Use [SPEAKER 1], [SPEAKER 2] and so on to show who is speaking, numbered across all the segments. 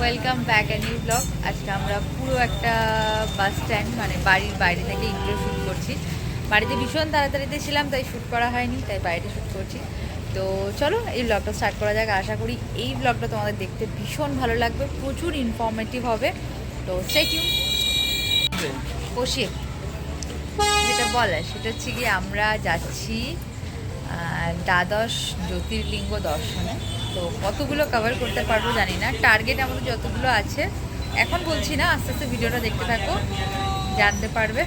[SPEAKER 1] Welcome back a new blog আজকে আমরা পুরো একটা বাস স্ট্যান্ড মানে বাড়ির বাইরে থেকে ইন্ট্রো শ্যুট করছি। বাড়িতে ভীষণ তাড়াতাড়িতে ছিলাম, তাই শ্যুট করা হয়নি, তাই বাইরে শ্যুট করছি। তো চলো, এই ব্লগটা স্টার্ট করা যাক। আশা করি এই ব্লগটা তোমাদের দেখতে ভীষণ ভালো লাগবে, প্রচুর ইনফর্মেটিভ হবে। তো সে কিউ বসিয়ে। যেটা বলে সেটা হচ্ছে কি আমরা যাচ্ছি দ্বাদশ জ্যোতির্লিঙ্গ দর্শনে। তো কতগুলো কভার করতে পারব জানি না। টার্গেট আমাদের যতগুলো আছে, এখন বলছি না, আস্তে আস্তে ভিডিওটা দেখতে থাকো, জানতে পারবে।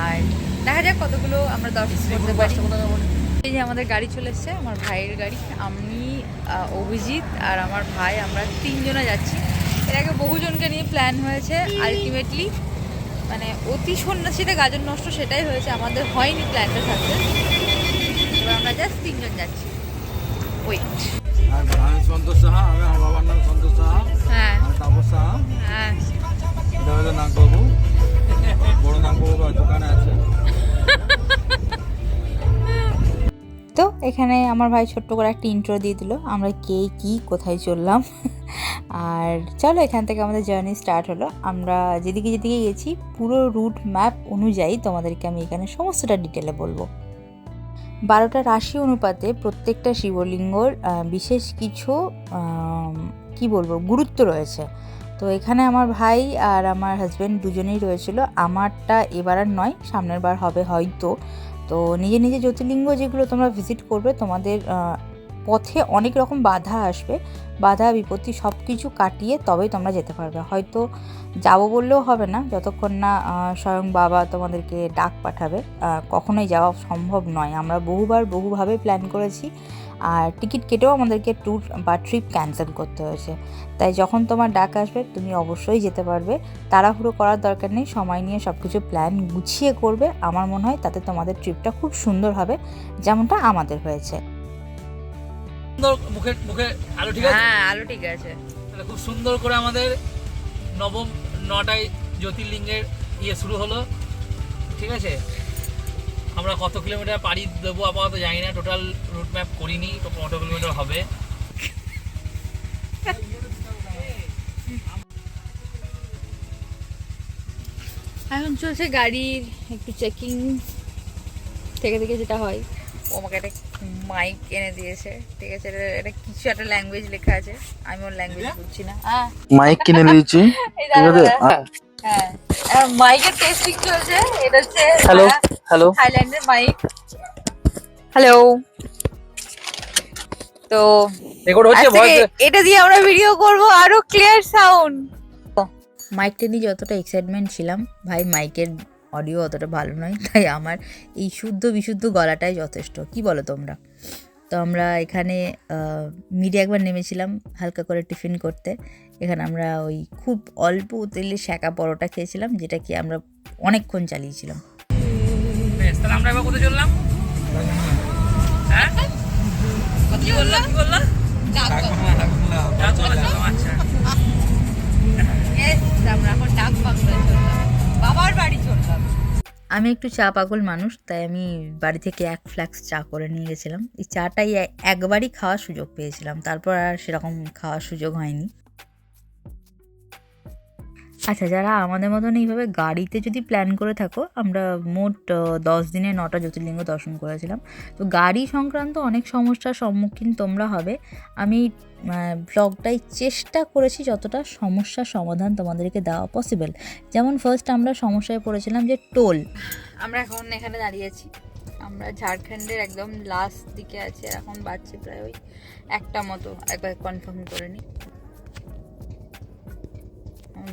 [SPEAKER 1] আর দেখা যাক কতগুলো আমরা দর্শন করতে পারি। এই যে আমাদের গাড়ি চলে এসছে, আমার ভাইয়ের গাড়ি। আমি অভিজিৎ আর আমার ভাই, আমরা তিনজনে যাচ্ছি। এর আগে বহুজনকে নিয়ে প্ল্যান হয়েছে আলটিমেটলি মানে অতি সন্ন্যাসীতে গাজন নষ্ট সেটাই হয়েছে, আমাদের হয়নি প্ল্যানটা থাকতে। এবার আমরা জাস্ট তিনজন যাচ্ছি। ওয়েট
[SPEAKER 2] আমি সন্তোষ সাহা আমি আমার বাবার নাম সন্তোষ সাহা
[SPEAKER 1] হ্যাঁ।
[SPEAKER 2] তাপস সাহা।
[SPEAKER 1] হ্যাঁ।
[SPEAKER 2] এটা হলো নাগবাবু। বড় নাগবাবু দোকানে আছে।
[SPEAKER 1] তো এখানে আমার ভাই ছোট্ট করে একটা ইন্ট্রো দিয়ে দিল আমরা কে কি কোথায় চললাম। আর চলো এখান থেকে আমাদের জার্নি স্টার্ট হলো। আমরা যেদিকে যেদিকে গেছি পুরো রুট ম্যাপ অনুযায়ী তোমাদেরকে আমি এখানে সমস্তটা ডিটেলে বলব। বারোটা রাশি অনুপাতে প্রত্যেকটা শিবলিঙ্গর বিশেষ কিছু কি বলব, গুরুত্ব রয়েছে। তো এখানে আমার ভাই আর আমার হাজব্যান্ড দুজনেই রয়েছিল। আমারটা এবার আর নয়, সামনের বার হবে হয়তো। তো নিজে নিজে জ্যোতির্লিঙ্গ যেগুলো তোমরা ভিজিট করবে, তোমাদের পথে অনেক রকম বাধা আসবে। বাধা, বিপত্তি সব কিছু কাটিয়ে তবেই তোমরা যেতে পারবে। হয়তো যাব বললেও হবে না। যতক্ষণ না স্বয়ং বাবা তোমাদেরকে ডাক পাঠাবে কখনোই যাওয়া সম্ভব নয়। আমরা বহুবার বহুভাবে প্ল্যান করেছি আর টিকিট কেটেও আমাদেরকে ট্যুর বা ট্রিপ ক্যান্সেল করতে হয়েছে। তাই যখন তোমার ডাক আসবে, তুমি অবশ্যই যেতে পারবে। তাড়াহুড়ো করার দরকার নেই। সময় নিয়ে সব কিছু প্ল্যান গুছিয়ে করবে। আমার মনে হয় তাতে তোমাদের ট্রিপটা খুব সুন্দর হবে, যেমনটা আমাদের হয়েছে।
[SPEAKER 3] সুন্দর মুখে মুখে আলো ঠিক আছে?
[SPEAKER 1] হ্যাঁ আলো ঠিক আছে।
[SPEAKER 3] তাহলে খুব সুন্দর করে আমাদের নবম নটায় জ্যোতির্লিঙ্গের ইয়ে শুরু হলো ঠিক আছে? আমরা কত কিলোমিটার পাড়ি দেবো আপাতত জানি না টোটাল রুট ম্যাপ করিনি তো কত কিলোমিটার হবে?
[SPEAKER 1] এখন চলছে গাড়ির একটু চেকিং থেকে থেকে যেটা হয়। ও আমাকে একটা মাইক এনে দিয়েছে। ঠিক আছে এটা কিছু একটা ল্যাঙ্গুয়েজ লেখা আছে। আমি ওর ল্যাঙ্গুয়েজ বুঝছি না।
[SPEAKER 2] মাইক কিনে
[SPEAKER 1] এই
[SPEAKER 2] ঠিক আছে
[SPEAKER 1] হ্যাঁ। মাইকের টেস্টিং চলছে। এটা হচ্ছে
[SPEAKER 2] হ্যালো হ্যালো
[SPEAKER 1] থাইল্যান্ডের মাইক হ্যালো তো
[SPEAKER 3] রেকর্ড হচ্ছে
[SPEAKER 1] এটা দিয়ে আমরা ভিডিও করব আরও ক্লিয়ার সাউন্ড মাইকটা নিয়ে যতটা এক্সাইটমেন্ট ছিলাম ভাই মাইকের অডিও অতটা ভালো নয় তাই আমার এই শুদ্ধ বিশুদ্ধ গলাটাই যথেষ্ট। কি বলো তোমরা? তো আমরা এখানে মিডে একবার নেমেছিলাম হালকা করে টিফিন করতে। এখানে আমরা ওই খুব অল্প তেলে শাঁকা পরোটা খেয়েছিলাম যেটা কি আমরা অনেকক্ষণ চালিয়েছিলাম।
[SPEAKER 3] বেশ তাহলে আমরা এবার কোথায় চললাম? হ্যাঁ? কি বললাম কি বললাম আচ্ছা
[SPEAKER 1] আমরা এখন ডাক বাংলায় চললাম। আমি একটু চা পাগল মানুষ, তাই আমি বাড়ি থেকে এক ফ্ল্যাক্স চা করে নিয়ে গেছিলাম। এই চাটাই একবারই খাওয়ার সুযোগ পেয়েছিলাম। তারপর আর সেরকম খাওয়ার সুযোগ হয়নি। আচ্ছা যারা আমাদের মতন এইভাবে গাড়িতে যদি প্ল্যান করে থাকো, আমরা মোট দশ দিনে নটা জ্যোতির্লিঙ্গ দর্শন করেছিলাম। তো গাড়ি সংক্রান্ত অনেক সমস্যার সম্মুখীন তোমরা হবে। আমি ব্লগটাই চেষ্টা করেছি যতটা সমস্যার সমাধান তোমাদেরকে দেওয়া পসিবল যেমন ফার্স্ট আমরা সমস্যায় পড়েছিলাম যে টোল। আমরা এখন এখানে দাঁড়িয়ে আছি। আমরা ঝাড়খণ্ডের একদম লাস্ট দিকে আছি এখন বাজছে প্রায় ওই একটা মতো। একবার কনফার্ম করে নিই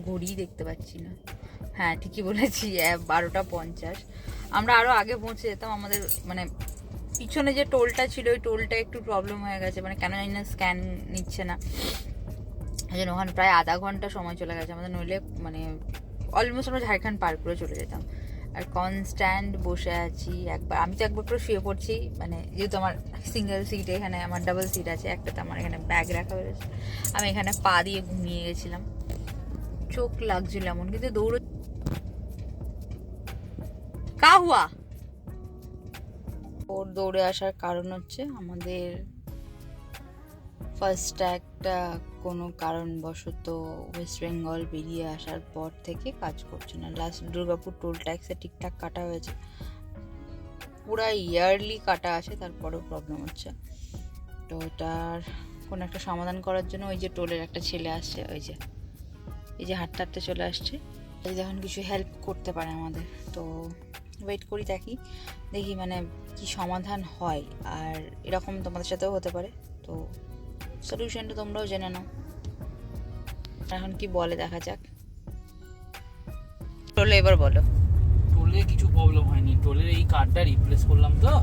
[SPEAKER 1] ঘড়ি দেখতে পাচ্ছি না। হ্যাঁ ঠিকই বলেছি বারোটা পঞ্চাশ। আমরা আরও আগে পৌঁছে যেতাম, আমাদের মানে পিছনে যে টোলটা ছিল, ওই টোলটা একটু প্রবলেম হয়ে গেছে। মানে কেন জানি না স্ক্যান নিচ্ছে না। এই জন্য ওখানে প্রায় আধা ঘণ্টা সময় চলে গেছে। আমাদের নইলে মানে অলমোস্ট আমরা ঝাড়খণ্ড পার করে চলে যেতাম। আর কনস্ট্যান্ট বসে আছি। একবার আমি তো একবার পুরো শুয়ে পড়ছি। মানে যেহেতু আমার সিঙ্গেল সিট এখানে আমার ডাবল সিট আছে, একটাতে আমার এখানে ব্যাগ রাখা হয়েছে আমি এখানে পা দিয়ে ঘুমিয়ে গেছিলাম। চোখ লাগছিল এমন, কিন্তু দৌড় কা হুয়া? ওর দৌড়ে আসার কারণ হচ্ছে আমাদের ফার্স্ট একটা কোনো কারণবশত ওয়েস্ট বেঙ্গল বেরিয়ে আসার পর থেকে কাজ করছে না। লাস্ট দুর্গাপুর টোল ট্যাক্সে ঠিকঠাক কাটা হয়েছে। পুরা ইয়ারলি কাটা আছে, তারপরেও প্রবলেম হচ্ছে। তো ওটার কোনো একটা সমাধান করার জন্য ওই যে টোলের একটা ছেলে আসছে, ওই যে এই যে হাঁটতে হাঁটতে চলে আসছে। এই যখন কিছু হেল্প করতে পারে আমাদের। তো ওয়েট করি দেখি। দেখি মানে কি সমাধান হয়। আর এরকম তোমাদের সাথেও হতে পারে। তো সলিউশনটা তোমরাও জেনে নাও। এখন কি বলে দেখা যাক। টোলে এবার বলো।
[SPEAKER 3] টোলে কিছু প্রবলেম হয়নি। টোলের এই কার্ডটা রিপ্লেস করলাম তো।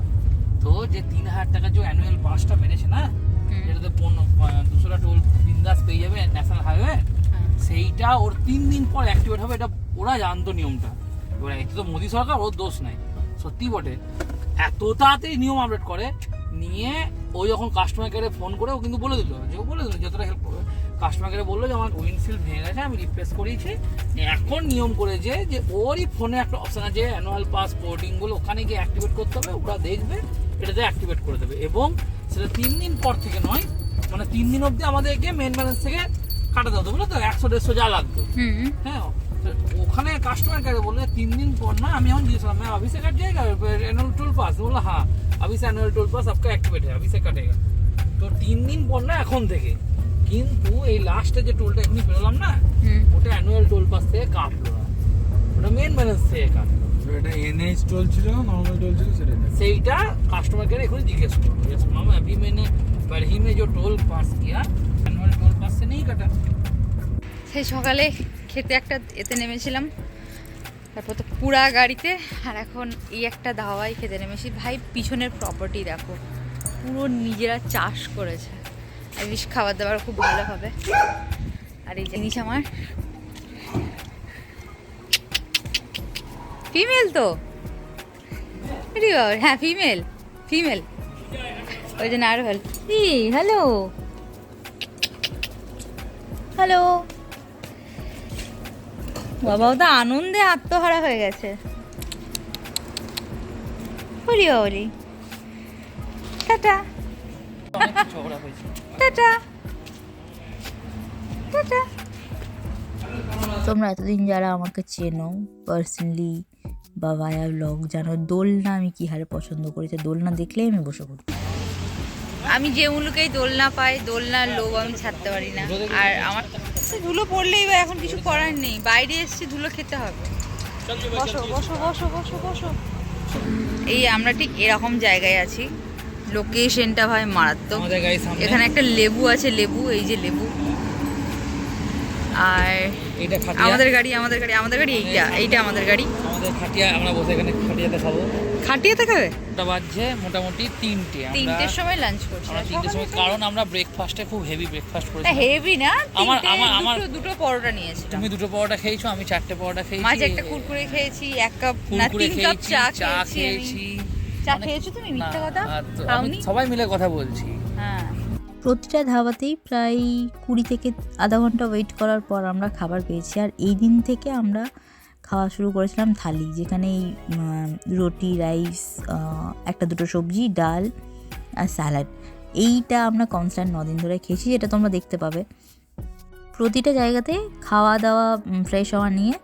[SPEAKER 3] তো যে তিন হাজার টাকা যে অ্যানুয়াল পাসটা মেরেছে না। যেটাতে পনেরো দুশোটা টোল বিন্দাস পেয়ে যাবে ন্যাশনাল হাইওয়ে। সেইটা ওর তিন দিন পর অ্যাক্টিভেট হবে, এটা ওরা জানতো নিয়মটা। এবার এতে তো মোদী সরকার, ওর দোষ নাই। সত্যি বটে। এত তাড়াতাড়ি নিয়ম আপডেট করে, নিয়ে ও যখন কাস্টমার কেয়ারে ফোন করে, ও কিন্তু বলে দিল। যে ও বলে দিল যতটা হেল্প করবে কাস্টমার কেয়ারে বলল যে, আমার উইন্ডশিল্ড ভেঙে গেছে, আমি রিপ্লেস করিয়েছি। এখন নিয়ম করেছে যে, ওরই ফোনে একটা অপশান আছে অ্যানুয়াল পাস বলে ওখানে গিয়ে অ্যাক্টিভেট করতে হবে, ওরা দেখবে, এটাতে অ্যাক্টিভেট করে দেবে। এবং সেটা তিন দিন পর থেকে নয় মানে তিন দিন অবধি আমাদেরকে মেন ব্যালেন্স থেকে কাটাতে হতো বুঝলো তো একশো দেড়শো যা লাগতো
[SPEAKER 1] হুম
[SPEAKER 3] হ্যাঁ তো ওখানে কাস্টমার কেয়ারে বললে তিন দিন পর না আমি এখন দিয়েছিলাম मैं अभी से कट जाएगा एनुअल टोल पास बोला हाँ अभी से एनुअल टोल पास आपका एक्टिवेट है अभी से कटेगा তো তিন দিন পর না এখন থেকে কিন্তু এই লাস্টে যে টোলটা এখনই বেরোলাম না
[SPEAKER 1] হুম
[SPEAKER 3] ওটা অ্যানুয়াল টোল পাস থেকে কাটলো না ওটা মেন ব্যালেন্স থেকে কাটলো
[SPEAKER 2] এটা এনএইচ চলছিল নর্মাল চলছিল সেটা নেই।
[SPEAKER 3] সেইটা কাস্টমার केयर এখন জিজ্ঞেস করো यस मैम अभी मैंने बरही में जो टोल पास किया
[SPEAKER 1] সেই সকালে খেতে একটা এতে নেমেছিলাম, তারপর তো পুরা গাড়িতে, আর এখন এই একটা দাওয়াই খেতে নেমেছি। ভাই, পিছনের প্রপার্টি দেখো, পুরো নিজেরা চাষ করেছে। আর বেশ খাবার দাবার খুব ভালো হবে। আর এই জিনিস আমার ফিমেল তো? হ্যাঁ ফিমেল ফিমেল ওই জন্য আরও ভালো হ্যালো হ্যালো। বাবাও তো আনন্দে আত্মহারা হয়ে গেছে।
[SPEAKER 3] Hari Hari. Tata.
[SPEAKER 1] Tata. Tata. তোমরা এতদিন যারা আমাকে চেনো পার্সোনালি বা ভায়া ব্লগ জানো, দোলনা আমি কি হারে পছন্দ করেছি দোলনা দেখলেই আমি বসে পড়ি। আমি যে মুলুকেই দোলনা পাই দোলনার লোভ আমি ছাড়তে পারি না। আর আমার ধুলো পড়লেই বা এখন কিছু করার নেই। বাইরে এসেছি ধুলো খেতে হবে। বসো বসো বসো বসো বসো। এই আমরা ঠিক এরকম জায়গায় আছি। লোকেশনটা ভাই মারাত্মক। এখানে একটা লেবু আছে লেবু এই যে লেবু। আর আমাদের গাড়ি আমাদের গাড়ি আমাদের গাড়ি এইটা এইটা আমাদের গাড়ি।
[SPEAKER 3] আমাদের খাটিয়া আমরা বসে এখানে খাটিয়াতে খাব।
[SPEAKER 1] খাটিয়ে
[SPEAKER 3] ওটা বাজছে মোটামুটি তিনটে।
[SPEAKER 1] তিনটের সময় লাঞ্চ করছি।
[SPEAKER 3] আমরা তিনটের সময় কারণ আমরা ব্রেকফাস্টে খুব হেভি ব্রেকফাস্ট করেছি
[SPEAKER 1] হেভি না
[SPEAKER 3] আমার- আমার- আমার-
[SPEAKER 1] দুটো পরোটা নিয়েছিলাম।
[SPEAKER 3] তুমি দুটো পরোটা খেয়েছো আমি চারটে পরোটা খেয়েছি।
[SPEAKER 1] মাঝে একটা কুরকুরে খেয়েছি এক কাপ না তিন কাপ চা
[SPEAKER 3] চা
[SPEAKER 1] খেয়েছি চা খেয়েছো তুমি? মিথ্যা কথা?
[SPEAKER 3] আমি সবাই মিলে কথা বলছি।
[SPEAKER 1] হ্যাঁ।
[SPEAKER 4] প্রতিটা ধাবাতেই প্রায় কুড়ি থেকে আধা ঘণ্টা ওয়েট করার পর আমরা খাবার পেয়েছি। আর এই দিন থেকে আমরা খাওয়া শুরু করেছিলাম থালি যেখানে এই, রুটি রাইস একটা দুটো সবজি ডাল আর স্যালাড। এইটা আমরা কনস্ট্যান্ট নদিন ধরে খেয়েছি যেটা তোমরা দেখতে পাবে। প্রতিটা জায়গাতে খাওয়া দাওয়া ফ্রেশ হওয়া নিয়ে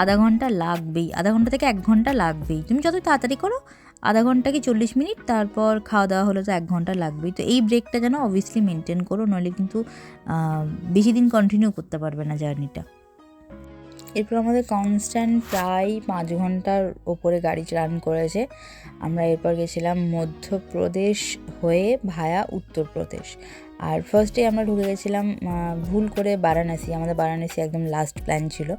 [SPEAKER 4] আধা ঘণ্টা লাগবেই আধা ঘণ্টা থেকে এক ঘণ্টা লাগবেই। তুমি যত তাড়াতাড়ি করো আধা ঘণ্টা কি চল্লিশ মিনিট তারপর খাওয়া দাওয়া হলে তো এক ঘণ্টা লাগবেই। তো এই ব্রেকটা যেন অবভিয়াসলি মেনটেন করো নইলে কিন্তু বেশি দিন কন্টিনিউ করতে পারবে না জার্নিটা এরপর আমাদের কনস্ট্যান্ট প্রায় পাঁচ ঘণ্টার ওপরে গাড়ি রান করেছে। আমরা এরপর গেছিলাম মধ্যপ্রদেশ হয়ে ভায়া উত্তরপ্রদেশ। আর ফার্স্টে আমরা ঢুকে গেছিলাম ভুল করে বারাণসী। আমাদের বারাণসী একদম লাস্ট প্ল্যান ছিল।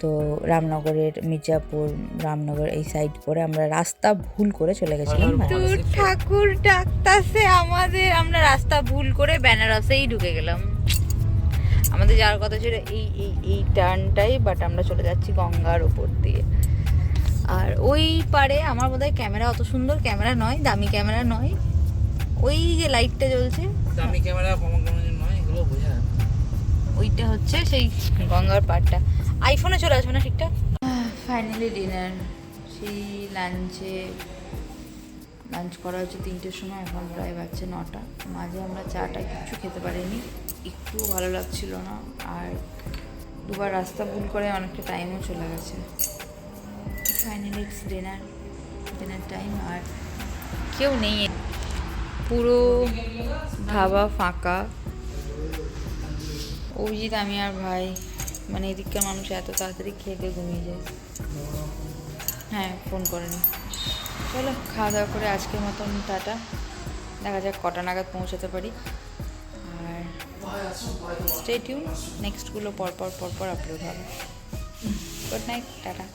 [SPEAKER 4] তো রামনগরের মির্জাপুর রামনগর এই সাইড করে আমরা রাস্তা ভুল করে চলে গেছিলাম।
[SPEAKER 1] ঠাকুর ডাকতাছে আমাদের। আমরা রাস্তা ভুল করে বেনারসেই ঢুকে গেলাম। আমাদের যাওয়ার কথা ছিল এই এই এই টার্নটাই বাট আমরা চলে যাচ্ছি গঙ্গার ওপর দিয়ে। আর ওই পারে আমার বোধহয় ক্যামেরা অত সুন্দর ক্যামেরা নয় দামি ক্যামেরা নয়। ওই যে লাইটটা জ্বলছে।
[SPEAKER 3] দামি ক্যামেরা নয় এগুলো বোঝা
[SPEAKER 1] ওইটা হচ্ছে সেই গঙ্গার পাড়টা। আইফোনে চলে আসবে না ঠিকঠাক? ফাইনালি ডিনার সেই লাঞ্চে লাঞ্চ করা হয়েছে তিনটের সময়, এখন প্রায় বাজছে নটা। মাঝে আমরা চাটা কিছু খেতে পারিনি। একটুও ভালো লাগছিল না। আর দুবার রাস্তা ভুল করে অনেকটা টাইমও চলে গেছে। ফাইনালি ডিনার ডিনার টাইম আর কেউ নেই। পুরো ধাবা ফাঁকা। অভিজিৎ, আমি আর ভাই মানে এদিককার মানুষ এত তাড়াতাড়ি খেয়ে ঘুমিয়ে যায়। হ্যাঁ ফোন করেনি। চলো, খাওয়া দাওয়া করে আজকের মতন টাটা। দেখা যাক কটা নাগাদ পৌঁছাতে পারি। আর স্টেটিউ নেক্সটগুলো পরপর পরপর আপলোড হবে। Good night tata.